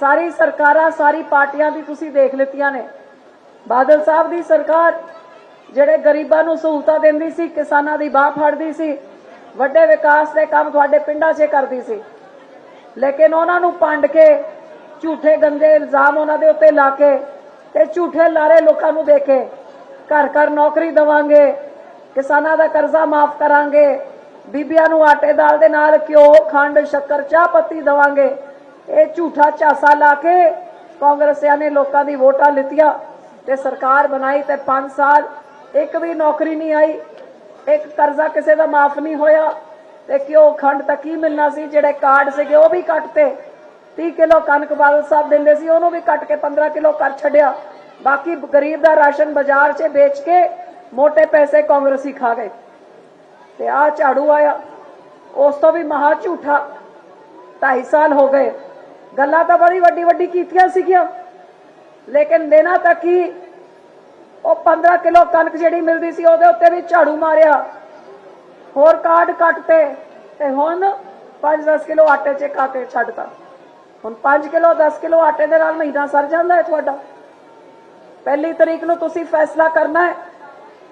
ਸਾਰੀ ਸਰਕਾਰਾਂ, ਸਾਰੀ ਪਾਰਟੀਆਂ ਦੀ ਤੁਸੀਂ ਦੇਖ ਲਿੱਤੀਆਂ ਨੇ। ਬਾਦਲ ਸਾਹਿਬ ਦੀ ਸਰਕਾਰ ਜਿਹੜੇ ਗਰੀਬਾਂ ਨੂੰ ਸਹੂਲਤਾਂ ਦਿੰਦੀ ਸੀ, ਕਿਸਾਨਾਂ ਦੀ ਬਾਹ ਫੜਦੀ ਸੀ, ਵੱਡੇ ਵਿਕਾਸ ਦੇ ਕੰਮ ਤੁਹਾਡੇ ਪਿੰਡਾਂ 'ਚ ਕਰਦੀ ਸੀ। ਲੇਕਿਨ ਉਹਨਾਂ ਨੂੰ ਪੰਡ ਕੇ ਝੂਠੇ ਗੰਦੇ ਇਲਜ਼ਾਮ ਉਹਨਾਂ ਦੇ ਉੱਤੇ ਲਾ ਕੇ ਤੇ ਝੂਠੇ ਲਾਰੇ ਲੋਕਾਂ ਨੂੰ ਦੇ ਕੇ ਘਰ ਘਰ ਨੌਕਰੀ ਦਵਾਂਗੇ, ਕਿਸਾਨਾਂ ਦਾ ਕਰਜ਼ਾ ਮਾਫ ਕਰਾਂਗੇ, ਬੀਬੀਆਂ ਨੂੰ ਆਟੇ ਦਾਲ ਦੇ ਨਾਲ ਘਿਓ, ਖੰਡ, ਸ਼ੱਕਰ, ਚਾਹ ਪੱਤੀ ਦਵਾਂਗੇ। ਇਹ ਝੂਠਾ ਝਾਸਾ ਲਾ ਕੇ ਕਾਂਗਰਸੀਆਂ ਨੇ ਲੋਕਾਂ ਦੀ ਵੋਟਾਂ ਲਿੱਤੀਆਂ ਤੇ ਸਰਕਾਰ ਬਣਾਈ ਤੇ 5 ਸਾਲ ਇੱਕ ਵੀ ਨੌਕਰੀ ਨਹੀਂ ਆਈ, ਇੱਕ ਕਰਜ਼ਾ ਕਿਸੇ ਦਾ ਮਾਫ ਨਹੀਂ ਹੋਇਆ ਤੇ ਕਿਉਂ ਖੰਡ ਤਾਂ ਕੀ ਮਿਲਣਾ ਸੀ? ਜਿਹੜੇ ਕਾਰਡ ਸੀਗੇ ਉਹ ਵੀ ਕੱਟਤੇ। 30 ਕਿਲੋ ਕਣਕ ਬਾਦਲ ਸਾਹਿਬ ਦਿੰਦੇ ਸੀ, ਉਹਨੂੰ ਵੀ ਕੱਟ ਕੇ 15 ਕਿਲੋ ਕਰ ਛੱਡਿਆ। ਬਾਕੀ ਗਰੀਬ ਦਾ ਰਾਸ਼ਨ ਬਾਜ਼ਾਰ 'ਚ ਵੇਚ ਕੇ ਮੋٹے ਪੈਸੇ ਕਾਂਗਰਸੀ ਖਾ ਗਏ। ਤੇ ਆ ਝਾੜੂ ਆਇਆ। ਉਸ ਤੋਂ ਵੀ ਮਹਾ ਝੂਠਾ। 2.5 ਸਾਲ ਹੋ ਗਏ। ਗੱਲਾਂ ਤਾਂ ਬੜੀ ਵੱਡੀ ਵੱਡੀ ਕੀਤੀਆਂ ਸੀਗੀਆਂ। ਲੇਕਿਨ ਦੇਣਾ ਤਾਂ ਕੀ? ਉਹ 15 ਕਿਲੋ ਕਣਕ ਜਿਹੜੀ ਮਿਲਦੀ ਸੀ, ਉਹਦੇ ਉੱਤੇ ਵੀ ਝਾੜੂ ਮਾਰਿਆ। ਹੋਰ ਕਾਰਡ ਕੱਟਤੇ ਤੇ ਹੁਣ 5-10 ਕਿਲੋ ਆਟੇ 'ਚ ਕਾਤੇ ਛੱਡਤਾ। ਹੁਣ 5 ਕਿਲੋ 10 ਕਿਲੋ ਆਟੇ ਦੇ ਨਾਲ ਮਹੀਨਾ ਸਰ ਜਾਂਦਾ ਹੈ ਤੁਹਾਡਾ। ਪਹਿਲੀ ਤਰੀਕ ਨੂੰ ਤੁਸੀਂ ਫੈਸਲਾ ਕਰਨਾ ਹੈ,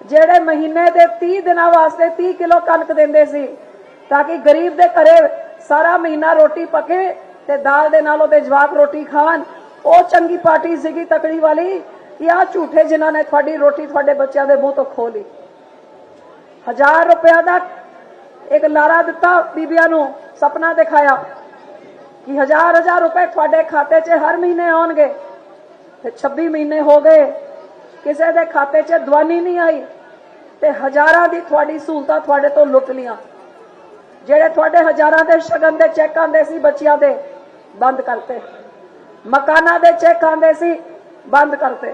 ਜਿਹੜੇ ਮਹੀਨੇ ਦੇ 30 ਦਿਨਾਂ ਵਾਸਤੇ 30 ਕਿਲੋ ਕਣਕ ਦਿੰਦੇ ਸੀ, ਤਾਂ ਕਿ ਗਰੀਬ ਦੇ ਘਰੇ ਸਾਰਾ ਮਹੀਨਾ ਰੋਟੀ ਪਕੇ ਤੇ ਦਾਲ ਦੇ ਨਾਲ ਉਹਦੇ ਜਵਾਕ ਰੋਟੀ ਖਾਣ, ਉਹ ਚੰਗੀ ਪਾਰਟੀ ਸੀਗੀ ਤਕੜੀ ਵਾਲੀ, ਕਿ ਆ ਝੂਠੇ ਜਿਨ੍ਹਾਂ ਨੇ ਤੁਹਾਡੀ ਰੋਟੀ ਤੁਹਾਡੇ ਬੱਚਿਆਂ ਦੇ ਮੂੰਹ ਤੋਂ ਖੋ ਲਈ। ਹਜ਼ਾਰ ਦਾ ਇੱਕ ਲਾਰਾ ਦਿੱਤਾ ਬੀਬੀਆਂ ਨੂੰ, ਸੁਪਨਾ ਦਿਖਾਇਆ ਕਿ ਹਜ਼ਾਰ ਹਜ਼ਾਰ ਰੁਪਏ ਤੁਹਾਡੇ ਖਾਤੇ 'ਚ ਹਰ ਮਹੀਨੇ ਆਉਣਗੇ। ਤੇ 26 ਮਹੀਨੇ ਹੋ ਗਏ, ਕਿਸੇ ਦੇ ਖਾਤੇ 'ਚ ਦਵਾਨੀ ਨਹੀਂ ਆਈ ਤੇ ਹਜ਼ਾਰਾਂ ਦੀ ਤੁਹਾਡੀ ਸਹੂਲਤਾਂ ਤੁਹਾਡੇ ਤੋਂ ਲੁੱਟ ਲੀਆਂ ਜਿਹੜੇ ਤੁਹਾਡੇ ਹਜ਼ਾਰਾਂ ਦੇ ਸ਼ਗਨ ਦੇ ਚੈੱਕ ਆਂਦੇ ਸੀ ਬੱਚਿਆਂ ਦੇ ਬੰਦ ਕਰਤੇ। ਮਕਾਨਾਂ ਦੇ ਚੈੱਕ ਆਂਦੇ ਸੀ, ਬੰਦ ਕਰਤੇ।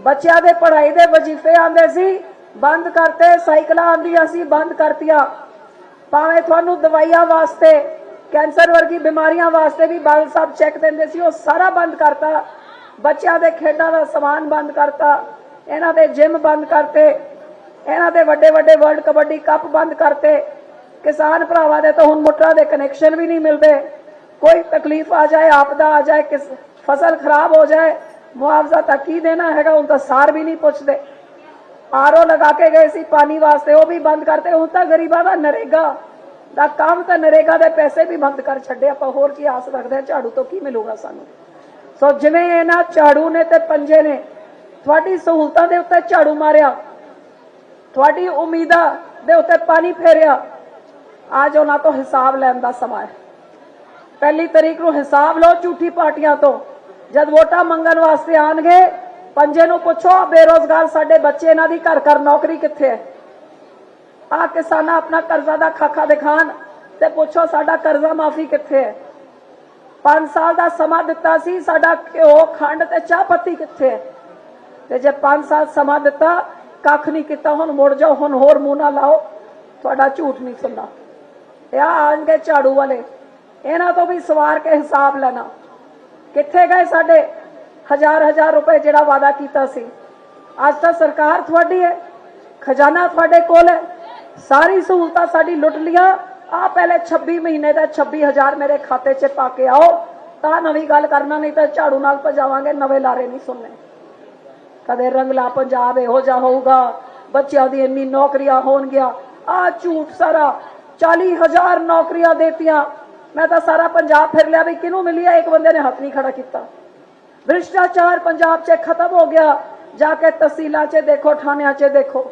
ਬੱਚਿਆਂ ਦੇ ਪੜ੍ਹਾਈ ਦੇ ਵਜ਼ੀਫੇ ਆਂਦੇ ਸੀ, ਬੰਦ ਕਰਤੇ। ਸਾਈਕਲਾਂ ਆਂਦੀਆਂ ਸੀ, ਬੰਦ ਕਰਤੀਆਂ। ਭਾਵੇਂ ਤੁਹਾਨੂੰ ਦਵਾਈਆਂ ਵਾਸਤੇ, ਕੈਂਸਰ ਵਰਗੀ ਬਿਮਾਰੀਆਂ ਵਾਸਤੇ ਵੀ ਬਾਦਲ ਸਾਹਿਬ ਚੈੱਕ ਦਿੰਦੇ ਸੀ, ਉਹ ਸਾਰਾ ਬੰਦ ਕਰਤਾ। ਬੱਚਿਆਂ ਦੇ ਖੇਡਾਂ ਦਾ ਸਮਾਨ ਬੰਦ ਕਰਤਾ। ਇਹਨਾਂ ਦੇ ਜਿਮ ਬੰਦ ਕਰਤੇ। ਇਹਨਾਂ ਦੇ ਵੱਡੇ ਵੱਡੇ ਵਰਲਡ ਕਬੱਡੀ ਕੱਪ ਬੰਦ ਕਰਤੇ। ਕਿਸਾਨ ਭਰਾਵਾਂ ਦੇ ਤਾਂ ਹੁਣ ਮੋਟਰਾਂ ਦੇ ਕਨੈਕਸ਼ਨ ਵੀ ਨਹੀਂ ਮਿਲਦੇ। ਕੋਈ ਤਕਲੀਫ ਆ ਜਾਏ, ਆਪਦਾ ਆ ਜਾਏ, ਕਿਸ ਫਸਲ ਖਰਾਬ ਹੋ ਜਾਏ, ਮੁਆਵਜ਼ਾ ਤਾਂ ਕੀ ਦੇਣਾ ਹੈਗਾ, ਹੁਣ ਤਾਂ ਸਾਰ ਵੀ ਨਹੀਂ ਪੁੱਛਦੇ। ਆਰਓ ਲਗਾ ਕੇ ਗਏ ਸੀ ਪਾਣੀ ਵਾਸਤੇ, ਉਹ ਵੀ ਬੰਦ ਕਰਤੇ, ਹੁਣ ਤਾਂ ਗਰੀਬਾਂ ਦਾ ਨਰੇਗਾ। ਦਾ ਕੰਮ ਤਾਂ ਨਰੇਗਾ ਦੇ ਪੈਸੇ ਵੀ ਬੰਦ ਕਰ ਛੱਡੇ, ਆਪਾਂ ਹੋਰ ਕੀ ਆਸ ਰੱਖਦੇ ਹਾਂ, ਝਾੜੂ ਤੋਂ ਕੀ ਮਿਲੂਗਾ ਸਾਨੂੰ? ਸੋ ਜਿਵੇਂ ਇਹਨਾਂ ਝਾੜੂ ਨੇ ਤੇ ਪੰਜੇ ਨੇ, ਤੁਹਾਡੀ ਸਹੂਲਤਾਂ ਦੇ ਉੱਤੇ ਝਾੜੂ ਮਾਰਿਆ, ਤੁਹਾਡੀ ਉਮੀਦਾਂ ਦੇ ਉੱਤੇ ਪਾਣੀ ਫੇਰਿਆ ਅੱਜ ਉਹਨਾਂ ਤੋਂ ਹਿਸਾਬ ਲੈਣ ਦਾ ਸਮਾਂ ਹੈ। ਪਹਿਲੀ ਤਰੀਕ ਨੂੰ ਹਿਸਾਬ ਲਓ ਝੂਠੀ ਪਾਰਟੀਆਂ ਤੋਂ। ਜਦ ਵੋਟਾਂ ਮੰਗਣ ਵਾਸਤੇ ਆਣਗੇ, ਪੰਜੇ ਨੂੰ ਪੁੱਛੋ ਬੇਰੋਜ਼ਗਾਰ ਸਾਡੇ ਬੱਚੇ ਇਹਨਾਂ ਦੀ ਘਰ ਘਰ ਨੌਕਰੀ ਕਿੱਥੇ ਹੈ? ਆ ਕਿਸਾਨਾਂ ਆਪਣਾ ਕਰਜ਼ਾ ਦਾ ਖਾਖਾ ਦਿਖਾਣ ਤੇ ਪੁੱਛੋ ਸਾਡਾ ਕਰਜ਼ਾ ਮਾਫੀ ਕਿੱਥੇ ਹੈ? 5 ਸਾਲ ਦਾ ਸਮਾਂ ਦਿੱਤਾ ਸੀ, ਸਾਡਾ ਘਿਓ, ਖੰਡ ਤੇ ਚਾਹ ਪੱਤੀ ਕਿੱਥੇ ਹੈ? ਤੇ ਜੇ 5 ਸਾਲ ਸਮਾਂ ਦਿੱਤਾ, ਕੱਖ ਨਹੀਂ ਕੀਤਾ, ਹੁਣ ਮੁੜ ਜਾਓ, ਹੁਣ ਹੋਰ ਮੂੰਹ ਨਾ ਲਾਓ। ਤੁਹਾਡਾ ਝੂਠ ਨਹੀਂ ਸੁਣਨਾ। ਇਹ ਆ ਆਣਗੇ ਝਾੜੂ ਵਾਲੇ। ਇਹਨਾਂ ਤੋਂ ਵੀ ਸਵਾਰ ਕੇ ਹਿਸਾਬ ਲੈਣਾ। ਕਿੱਥੇ ਗਏ ਸਾਡੇ ਹਜ਼ਾਰ ਹਜ਼ਾਰ ਰੁਪਏ ਜਿਹੜਾ ਵਾਦਾ ਕੀਤਾ ਸੀ? ਅੱਜ ਤਾਂ ਸਰਕਾਰ ਤੁਹਾਡੀ ਹੈ, ਖਜ਼ਾਨਾ ਤੁਹਾਡੇ ਕੋਲ ਹੈ। ਸਾਰੀ ਸਹੂਲਤਾਂ ਸਾਡੀ ਲੁੱਟ ਲੀਆਂ ਆ ਪਹਿਲੇ 26 ਮਹੀਨੇ ਦਾ 26000 ਮੇਰੇ ਖਾਤੇ 'ਚ ਪਾ ਕੇ ਆਓ। ਤਾਂ ਨਵੀਂ ਗੱਲ ਕਰਨਾ, ਨਹੀਂ ਤਾਂ ਝਾੜੂ ਨਾਲ ਭਜਾਵਾਂਗੇ, ਨਵੇਂ ਲਾਰੇ ਨਹੀਂ ਸੁਣਨੇ। ਕਦੇ ਰੰਗਲਾ ਪੰਜਾਬ ਇਹੋ ਜਿਹਾ ਹੋਊਗਾ, ਬੱਚਿਆਂ ਦੀ ਇੰਨੀ ਨੌਕਰੀਆਂ ਹੋਣਗੀਆਂ। ਆ ਝੂਠ ਸਾਰਾ 40000 ਨੌਕਰੀਆਂ ਦੇਤੀਆਂ। ਮੈਂ ਤਾਂ ਸਾਰਾ ਪੰਜਾਬ ਫਿਰ ਲਿਆ ਵੀ ਕਿਹਨੂੰ ਮਿਲੀ ਹੈ ਇੱਕ ਬੰਦੇ ਨੇ ਹੱਥ ਨਹੀਂ ਖੜਾ ਕੀਤਾ। ਭ੍ਰਿਸ਼ਟਾਚਾਰ ਪੰਜਾਬ 'ਚ ਖਤਮ ਹੋ ਗਿਆ। ਜਾ ਕੇ ਤਹਿਸੀਲਾਂ 'ਚ ਦੇਖੋ, ਥਾਣਿਆਂ 'ਚ ਦੇਖੋ।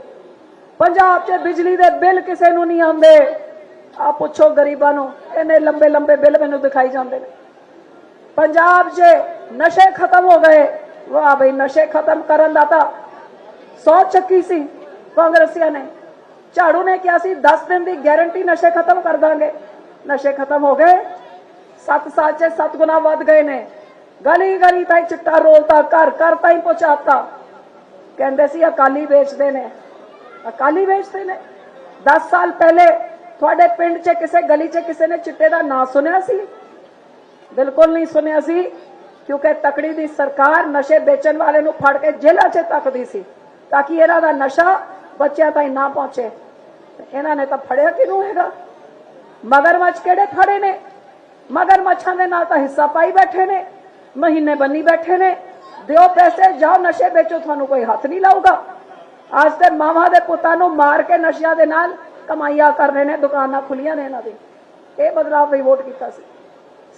ਪੰਜਾਬ 'ਚ ਬਿਜਲੀ ਦੇ ਬਿੱਲ ਕਿਸੇ ਨੂੰ ਨਹੀਂ ਆਉਂਦੇ। ਆ ਪੁੱਛੋ ਗਰੀਬਾਂ ਨੂੰ ਇਹਨੇ ਲੰਬੇ ਲੰਬੇ ਬਿੱਲ ਮੈਨੂੰ ਦਿਖਾਈ ਜਾਂਦੇ ਨੇ। ਪੰਜਾਬ 'ਚ ਨਸ਼ੇ ਖਤਮ ਹੋ ਗਏ। ਵਾਹ ਬਈ, ਨਸ਼ੇ ਖਤਮ ਕਰਨ ਦਾ ਤਾਂ ਸੌ ਚੱਕੀ ਸੀ ਕਾਂਗਰਸੀਆਂ ਨੇ। ਝਾੜੂ ਨੇ ਕਿਹਾ ਸੀ 10 ਦਿਨ ਦੀ ਗਾਰੰਟੀ ਨਸ਼ੇ ਖਤਮ ਕਰ ਦਾਂਗੇ। ਨਸ਼ੇ ਖਤਮ ਹੋ ਗਏ। 7 ਸਾਲ 'ਚ 7 ਗੁਣਾ ਵੱਧ ਗਏ ਨੇ। ਗਲੀ ਗਲੀ ਤਾਈ ਚਿੱਟਾ ਰੋਲਤਾ, ਘਰ ਘਰ ਤਾਈ ਪਹੁੰਚਾਤਾ। ਕਹਿੰਦੇ ਸੀ, ਅਕਾਲੀ ਵੇਚਦੇ ਨੇ। ਅਕਾਲੀ ਵੇਚਦੇ ਨੇ। 10 ਸਾਲ ਪਹਿਲੇ ਤੁਹਾਡੇ ਪਿੰਡ 'ਚ ਕਿਸੇ ਗਲੀ 'ਚ ਕਿਸੇ ਨੇ ਚਿੱਟੇ ਦਾ ਨਾਂ ਸੁਣਿਆ ਸੀ? ਬਿਲਕੁਲ ਨਹੀਂ ਸੁਣਿਆ ਸੀ, ਕਿਉਂਕਿ ਤਕੜੀ ਦੀ ਸਰਕਾਰ ਨਸ਼ੇ ਵੇਚਣ ਵਾਲੇ ਨੂੰ ਫੜ ਕੇ ਜੇਲ੍ਹਾਂ 'ਚ ਤੱਕਦੀ ਸੀ, ਤਾਂ ਕਿ ਇਹਨਾਂ ਦਾ ਨਸ਼ਾ ਬੱਚਿਆਂ ਤਾਈ ਨਾ ਪਹੁੰਚੇ। ਇਹਨਾਂ ਨੇ ਤਾਂ ਫੜਿਆ ਕਿਹਨੂੰ ਹੈਗਾ? ਮਗਰਮੱਛ ਕਿਹੜੇ ਖੜੇ ਨੇ ਮਗਰਮੱਛਾਂ ਦੇ ਨਾਲ ਤਾਂ ਹਿੱਸਾ ਪਾਈ ਬੈਠੇ ਨੇ ਮਹੀਨੇ ਬੰਨੀ ਬੈਠੇ ਨੇ ਦਿਓ ਪੈਸੇ ਜਾਓ ਨਸ਼ੇ ਵੇਚੋ ਤੁਹਾਨੂੰ ਕੋਈ ਹੱਥ ਨਹੀਂ ਲਾਊਗਾ ਅੱਜ ਤੇ ਮਾਵਾਂ ਦੇ ਪੁੱਤਾਂ ਨੂੰ ਮਾਰ ਕੇ ਨਸ਼ਿਆਂ ਦੇ ਨਾਲ ਕਮਾਈਆਂ ਕਰ ਰਹੇ ਨੇ ਦੁਕਾਨਾਂ ਖੁੱਲੀਆਂ ਨੇ ਇਹਨਾਂ ਦੀ ਇਹ ਬਦਲਾਅ ਵੀ ਵੋਟ ਕੀਤਾ ਸੀ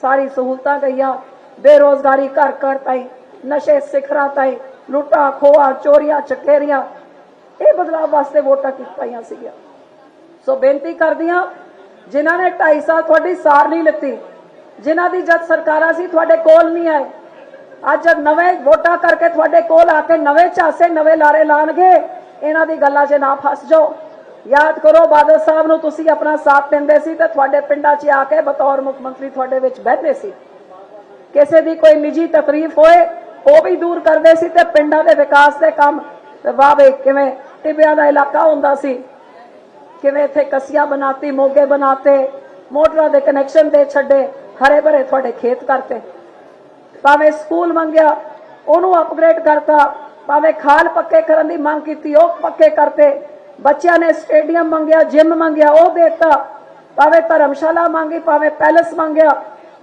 ਸਾਰੀ ਸਹੂਲਤਾਂ ਗਈਆਂ ਬੇਰੋਜ਼ਗਾਰੀ ਘਰ ਘਰ ਤਾਈ ਨਸ਼ੇ ਸਿਖਰਾਂ ਤਾਈ ਲੁੱਟਾਂ ਖੋਆ ਚੋਰੀਆਂ ਚਕੇਰੀਆਂ ਇਹ ਬਦਲਾਅ ਵਾਸਤੇ ਵੋਟਾਂ ਕੀਤੀਆਂ ਸੀਗੀਆਂ ਸੋ ਬੇਨਤੀ ਕਰਦੀਆਂ ਜਿਨ੍ਹਾਂ ਨੇ 2.5 ਸਾਲ ਤੁਹਾਡੀ ਸਾਰ ਨਹੀਂ ਲਿੱਤੀ, ਜਿਨ੍ਹਾਂ ਦੀ ਜਦ ਸਰਕਾਰਾਂ ਸੀ ਤੁਹਾਡੇ ਕੋਲ ਨਹੀਂ ਆਏ, ਅੱਜ ਜਦ ਨਵੇਂ ਵੋਟਾਂ ਕਰਕੇ ਤੁਹਾਡੇ ਕੋਲ ਆ ਕੇ ਨਵੇਂ ਝਾਸੇ, ਨਵੇਂ ਲਾਰੇ ਲਾਣਗੇ, ਇਹਨਾਂ ਦੀ ਗੱਲਾਂ 'ਚ ਨਾ ਫਸ ਜਾਓ। ਯਾਦ ਕਰੋ, ਬਾਦਲ ਸਾਹਿਬ ਨੂੰ ਤੁਸੀਂ ਆਪਣਾ ਸਾਥ ਦਿੰਦੇ ਸੀ ਤੇ ਤੁਹਾਡੇ ਪਿੰਡਾਂ 'ਚ ਆ ਕੇ ਬਤੌਰ ਮੁੱਖ ਮੰਤਰੀ ਤੁਹਾਡੇ ਵਿੱਚ ਬਹਿੰਦੇ ਸੀ। ਕਿਸੇ ਦੀ ਕੋਈ ਨਿੱਜੀ ਤਕਲੀਫ ਹੋਏ, ਉਹ ਵੀ ਦੂਰ ਕਰਦੇ ਸੀ ਤੇ ਪਿੰਡਾਂ ਦੇ ਵਿਕਾਸ ਦੇ ਕੰਮ ਤੇ ਵਾਹ ਵੇ ਕਿਵੇਂ, ਟਿੱਬਿਆਂ ਦਾ ਇਲਾਕਾ ਹੁੰਦਾ ਸੀ। ਕਿਵੇਂ ਇੱਥੇ ਕਸੀਆਂ ਬਣਾਤੀ, ਮੋਗੇ ਬਣਾਤੇ, ਮੋਟਰਾਂ ਦੇ ਕਨੈਕਸ਼ਨ ਦੇ ਛੱਡੇ, ਹਰੇ ਭਰੇ ਤੁਹਾਡੇ ਖੇਤ ਕਰਤੇ। ਭਾਵੇਂ ਸਕੂਲ ਮੰਗਿਆ, ਉਹਨੂੰ ਅਪਗ੍ਰੇਡ ਕਰਤਾ, ਭਾਵੇਂ ਖਾਲ ਪੱਕੇ ਕਰਨ ਦੀ ਮੰਗ ਕੀਤੀ, ਉਹ ਪੱਕੇ ਕਰਤੇ। ਬੱਚਿਆਂ ਨੇ ਸਟੇਡੀਅਮ ਮੰਗਿਆ ਜਿਮ ਮੰਗਿਆ, ਉਹ ਦੇਤਾ। ਭਾਵੇਂ ਧਰਮਸ਼ਾਲਾ ਮੰਗੀ, ਭਾਵੇਂ ਪੈਲਸ ਮੰਗਿਆ,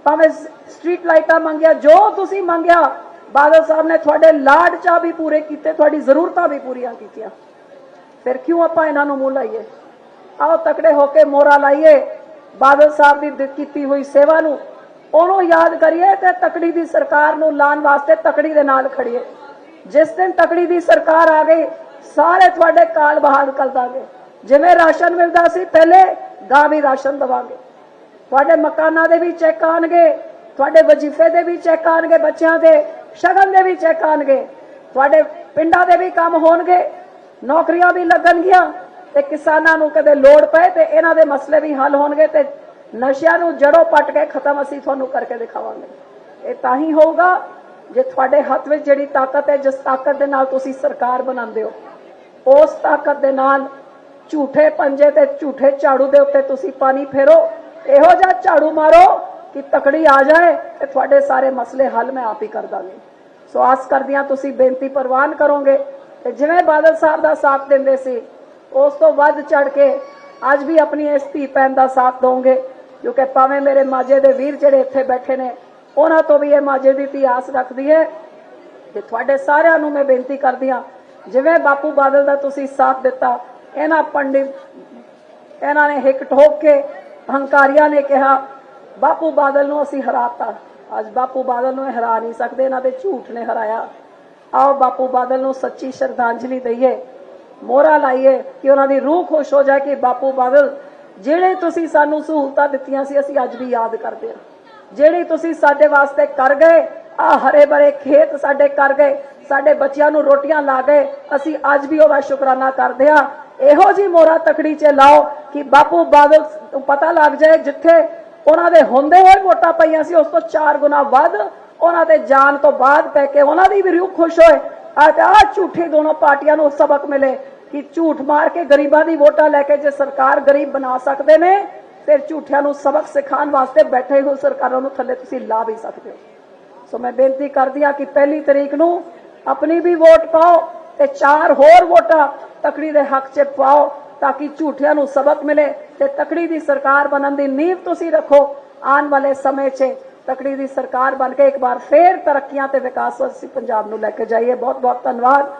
ਭਾਵੇਂ ਸਟਰੀਟ ਲਾਈਟਾਂ ਮੰਗਿਆ, ਜੋ ਤੁਸੀਂ ਮੰਗਿਆ, ਬਾਦਲ ਸਾਹਿਬ ਨੇ ਤੁਹਾਡੇ ਲਾਡ ਚਾ ਵੀ ਪੂਰੇ ਕੀਤੇ, ਤੁਹਾਡੀ ਜ਼ਰੂਰਤਾਂ ਵੀ ਪੂਰੀਆਂ ਕੀਤੀਆਂ। ਫਿਰ ਕਿਉਂ ਆਪਾਂ ਇਹਨਾਂ ਨੂੰ ਮੂੰਹ ਲਾਈਏ? ਆਓ ਤਕੜੇ ਹੋ ਕੇ ਮੋਰਾ ਲਾਈਏ। ਬਾਦਲ ਸਾਹਿਬ ਦੀ ਕੀਤੀ ਹੋਈ ਸੇਵਾ ਨੂੰ ਉਹਨੂੰ ਯਾਦ ਕਰੀਏ ਤੇ ਤਕੜੀ ਦੀ ਸਰਕਾਰ ਨੂੰ ਲਾਣ ਵਾਸਤੇ ਤਕੜੀ ਦੇ ਨਾਲ ਖੜੀਏ ਜਿਸ ਦਿਨ ਤਕੜੀ ਦੀ ਸਰਕਾਰ ਆ ਗਈ, ਸਾਰੇ ਤੁਹਾਡੇ ਕਾਲ ਬਹਾਲ ਕਰ ਦਾਂਗੇ। ਜਿਵੇਂ ਰਾਸ਼ਨ ਮਿਲਦਾ ਸੀ, ਪਹਿਲੇ ਗਾਂ ਵੀ ਰਾਸ਼ਨ ਦਵਾਂਗੇ। ਤੁਹਾਡੇ ਮਕਾਨਾਂ ਦੇ ਵੀ ਚੈੱਕ ਆਣਗੇ ਤੁਹਾਡੇ ਵਜ਼ੀਫੇ ਦੇ ਵੀ ਚੈੱਕ ਆਣਗੇ ਬੱਚਿਆਂ ਦੇ, ਸ਼ਗਨ ਦੇ ਵੀ ਚੈੱਕ ਆਣਗੇ ਤੁਹਾਡੇ ਪਿੰਡਾਂ ਦੇ ਵੀ ਕੰਮ ਹੋਣਗੇ, ਨੌਕਰੀਆਂ ਵੀ ਲੱਗਣਗੀਆਂ। ਤੇ ਕਿਸਾਨਾਂ ਨੂੰ ਕਦੇ ਲੋੜ ਪਏ ਤੇ ਇਹਨਾਂ ਦੇ ਮਸਲੇ ਵੀ ਹੱਲ ਹੋਣਗੇ ਤੇ ਨਸ਼ਿਆਂ ਨੂੰ ਜੜੋਂ ਪੱਟ ਕੇ ਖਤਮ ਅਸੀਂ ਤੁਹਾਨੂੰ ਕਰਕੇ ਦਿਖਾਵਾਂਗੇ। ਇਹ ਤਾਂ ਹੀ ਹੋਊਗਾ ਜੇ ਤੁਹਾਡੇ ਹੱਥ ਵਿੱਚ ਜਿਹੜੀ ਤਾਕਤ ਹੈ, ਜਿਸ ਤਾਕਤ ਦੇ ਨਾਲ ਤੁਸੀਂ ਸਰਕਾਰ ਬਣਾਉਂਦੇ ਹੋ, ਉਸ ਤਾਕਤ ਦੇ ਨਾਲ ਝੂਠੇ ਪੰਜੇ ਤੇ ਝੂਠੇ ਝਾੜੂ ਦੇ ਉੱਤੇ ਤੁਸੀਂ ਪਾਣੀ ਫੇਰੋ, ਇਹੋ ਜਿਹਾ ਝਾੜੂ ਮਾਰੋ ਕਿ ਤਕੜੀ ਆ ਜਾਏ ਤੇ ਤੁਹਾਡੇ ਸਾਰੇ ਮਸਲੇ ਹੱਲ ਮੈਂ ਆਪ ਹੀ ਕਰ ਦਾਂਗੀ। ਸੋ ਆਸ ਕਰਦੀਆਂ ਤੁਸੀਂ ਬੇਨਤੀ ਪ੍ਰਵਾਨ ਕਰੋਗੇ ਤੇ ਜਿਵੇਂ ਬਾਦਲ ਸਾਹਿਬ ਦਾ ਸਾਥ ਦਿੰਦੇ ਸੀ ਉਸ ਤੋਂ ਵੱਧ ਚੜ ਕੇ ਅੱਜ ਵੀ ਆਪਣੀ ਇਸ ਧੀ ਭੈਣ ਦਾ ਸਾਥ ਦੋਗੇ ਕਿਉਂਕਿ ਭਾਵੇਂ ਮੇਰੇ ਮਾਝੇ ਦੇ ਵੀਰ ਜਿਹੜੇ ਇੱਥੇ ਬੈਠੇ ਨੇ, ਉਹਨਾਂ ਤੋਂ ਵੀ ਇਹ ਮਾਝੇ ਦੀ ਧੀ ਆਸ ਰੱਖਦੀ ਹੈ ਤੇ ਤੁਹਾਡੇ ਸਾਰਿਆਂ ਨੂੰ ਮੈਂ ਬੇਨਤੀ ਕਰਦੀ ਹਾਂ, ਜਿਵੇਂ ਬਾਪੂ ਬਾਦਲ ਦਾ ਤੁਸੀਂ ਸਾਥ ਦਿੱਤਾ, ਇਹਨਾਂ ਪੰਡਿਤ, ਇਹਨਾਂ ਨੇ ਹਿੱਕ ਠੋਕ ਕੇ ਹੰਕਾਰੀਆਂ ਨੇ ਕਿਹਾ, ਬਾਪੂ ਬਾਦਲ ਨੂੰ ਅਸੀਂ ਹਰਾਤਾ। ਅੱਜ ਬਾਪੂ ਬਾਦਲ ਨੂੰ ਇਹ ਹਰਾ ਨਹੀਂ ਸਕਦੇ, ਇਹਨਾਂ ਦੇ ਝੂਠ ਨੇ ਹਰਾਇਆ। ਆਓ ਬਾਪੂ ਬਾਦਲ ਨੂੰ ਸੱਚੀ ਸ਼ਰਧਾਂਜਲੀ ਦਈਏ। ਮੋਹਰਾ ਲਾਈਏ ਕਿ ਉਹਨਾਂ ਦੀ ਰੂਹ ਖੁਸ਼ ਹੋ ਜਾਏ ਕਿ ਬਾਪੂ ਬਾਦਲ, ਜਿਹੜੇ ਤੁਸੀਂ ਸਾਨੂੰ ਸਹੂਲਤਾਂ ਦਿੱਤੀਆਂ ਸੀ, ਅਸੀਂ ਅੱਜ ਵੀ ਯਾਦ ਕਰਦੇ ਹਾਂ। ਜਿਹੜੀ ਤੁਸੀਂ ਸਾਡੇ ਵਾਸਤੇ ਕਰ ਗਏ, ਆ ਹਰੇ ਭਰੇ ਖੇਤ ਸਾਡੇ ਕਰ ਗਏ, ਸਾਡੇ ਬੱਚਿਆਂ ਨੂੰ ਰੋਟੀਆਂ ਲਾ ਗਏ, ਅਸੀਂ ਅੱਜ ਵੀ ਉਹਦਾ ਸ਼ੁਕਰਾਨਾ ਕਰਦੇ ਹਾਂ। ਇਹੋ ਜੀ ਮੋਰਾ ਤਕੜੀ 'ਚ ਲਾਓ ਕਿ ਬਾਪੂ ਬਾਦਲ ਨੂੰ ਪਤਾ ਲੱਗ ਜਾਏ, ਜਿੱਥੇ ਉਹਨਾਂ ਦੇ ਹੁੰਦੇ ਹੋਏ ਵੋਟਾਂ ਪਈਆਂ ਸੀ, ਉਸ ਤੋਂ 4 ਗੁਣਾ ਵੱਧ ਉਹਨਾਂ ਦੇ ਜਾਣ ਤੋਂ ਬਾਅਦ ਪੈ ਕੇ ਉਹਨਾਂ ਦੀ ਵੀ ਰੂਹ ਖੁਸ਼ ਹੋਏ। ਅੱਜ ਆ ਝੂਠੀ ਦੋਨੋਂ ਪਾਰਟੀਆਂ ਨੂੰ ਸਬਕ ਮਿਲੇ। ਕਿ ਝੂਠ ਮਾਰ ਕੇ ਗਰੀਬਾਂ ਦੀ ਵੋਟਾਂ ਲੈ ਕੇ ਜੇ ਸਰਕਾਰ ਗਰੀਬ ਬਣਾ ਸਕਦੇ ਨੇ, ਫਿਰ ਝੂਠਿਆਂ ਨੂੰ ਸਬਕ ਸਿਖਾਉਣ ਵਾਸਤੇ ਬੈਠੇ ਹੋਏ ਸਰਕਾਰਾਂ ਨੂੰ ਥੱਲੇ ਤੁਸੀਂ ਲਾ ਵੀ ਸਕਦੇ ਹੋ। ਸੋ ਮੈਂ ਬੇਨਤੀ ਕਰਦੀ ਹਾਂ ਕਿ ਪਹਿਲੀ ਤਰੀਕ ਨੂੰ ਆਪਣੀ ਵੀ ਵੋਟ ਪਾਓ ਤੇ ਚਾਰ ਹੋਰ ਵੋਟਾਂ ਤਕੜੀ ਦੇ ਹੱਕ 'ਚ ਪਾਓ ਤਾਂ ਕਿ ਝੂਠਿਆਂ ਨੂੰ ਸਬਕ ਮਿਲੇ ਤੇ ਤਕੜੀ ਦੀ ਸਰਕਾਰ ਬਣਨ ਦੀ ਨੀਂਵ ਤੁਸੀਂ ਰੱਖੋ। ਆਉਣ ਵਾਲੇ ਸਮੇਂ 'ਚ ਤਕੜੀ ਦੀ ਸਰਕਾਰ ਬਣ ਕੇ ਇੱਕ ਵਾਰ ਫੇਰ ਤਰੱਕੀਆਂ ਤੇ ਵਿਕਾਸ ਅਸੀਂ ਪੰਜਾਬ ਨੂੰ ਲੈ ਕੇ ਜਾਈਏ। ਬਹੁਤ ਬਹੁਤ ਧੰਨਵਾਦ।